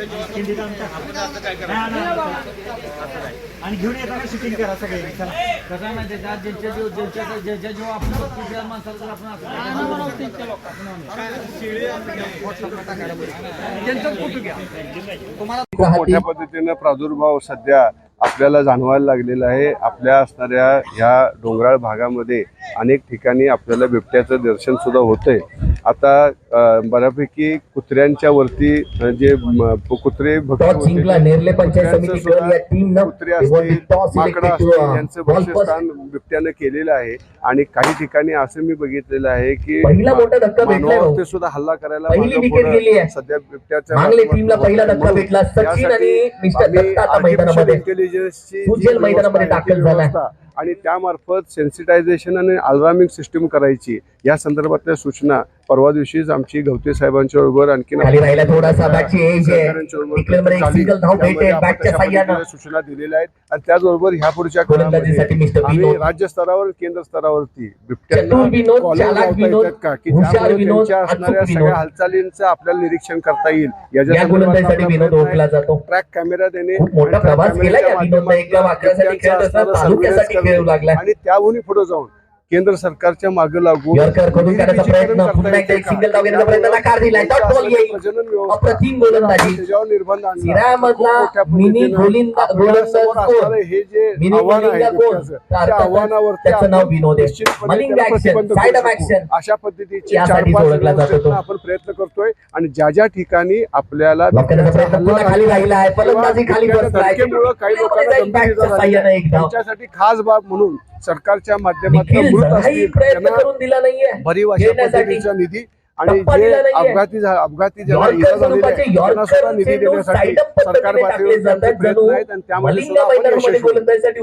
आमच्या. आणि घेऊन येताना शूटिंग करा सगळे. चला. कसं आहे माहिती आहे का? ज्यांच्या जीव ज्यांच्या ज्यांच्या जीव आपण बघतो त्या माणसाला जर आपण असं त्यांचं फोटो घ्या? खूप मोठ्या पद्धतीनं प्रादुर्भाव सध्या आपल्याला जाणवायला लागलेला आहे. आपल्या असणाऱ्या ह्या डोंगराळ भागामध्ये अनेक ठिकाणी आपल्याला बिबट्याचं दर्शन सुद्धा होतंय. आता बऱ्यापैकी कुत्र्यांच्या वरती जे कुत्रे कुत्रे असतील माकडं असतील यांचं बक्षस्थान बिबट्यानं केलेलं आहे आणि काही ठिकाणी असं मी बघितलेलं आहे की. मानवावरती सुद्धा हल्ला करायला. सध्या बिबट्याच्या मांगले टीमला पहिला धक्का म्हणून भेटला. सचिन यासाठी आणि मिस्टर आम्ही दत्ता आता artificial मैदानामध्ये. intelligence ची जी सुजल मैदानामध्ये व्यवस्था आहे, दाखल ती झालाय. व्यवस्था आणि त्यामार्फत सेन्सिटायझेशन आणि अलार्मिंग सिस्टीम करायची या संदर्भातल्या सूचना परवा दिवशीच आमची गवते साहेबांच्या बरोबर पद्धतीने सूचना दिलेल्या आहेत आणि त्याचबरोबर ह्या पुढच्या काळामध्ये. राज्य स्तरावर केंद्र स्तरावरती येतात का की असणाऱ्या. सगळ्या हालचालींचं आपल्याला निरीक्षण करता येईल या गोलंदाजीसाठी विनोद ओळखला जातो ट्रॅक कॅमेरा देणे. आणि त्याहूनही पुढे जाऊन केंद्र सरकारच्या मागे त्याच्यावर निर्बंध आणला. हे जे मिनी आव्हान आहे त्या आव्हानावरती. अशा पद्धतीचे चार पाच आपण प्रयत्न करतोय आणि ज्या ज्या ठिकाणी आपल्याला काही लोकांना. त्यांच्यासाठी खास बाब म्हणून सरकारच्या माध्यमातून मृत असतील त्यांना भरीव अशा. पद्धतीचा निधी आणि जे. अपघाती अपघाती ज्यांना सुद्धा निधी देण्यासाठी सरकार पातळीवर प्रयत्न आहेत आणि त्यामध्ये सुद्धा आपण यशस्वी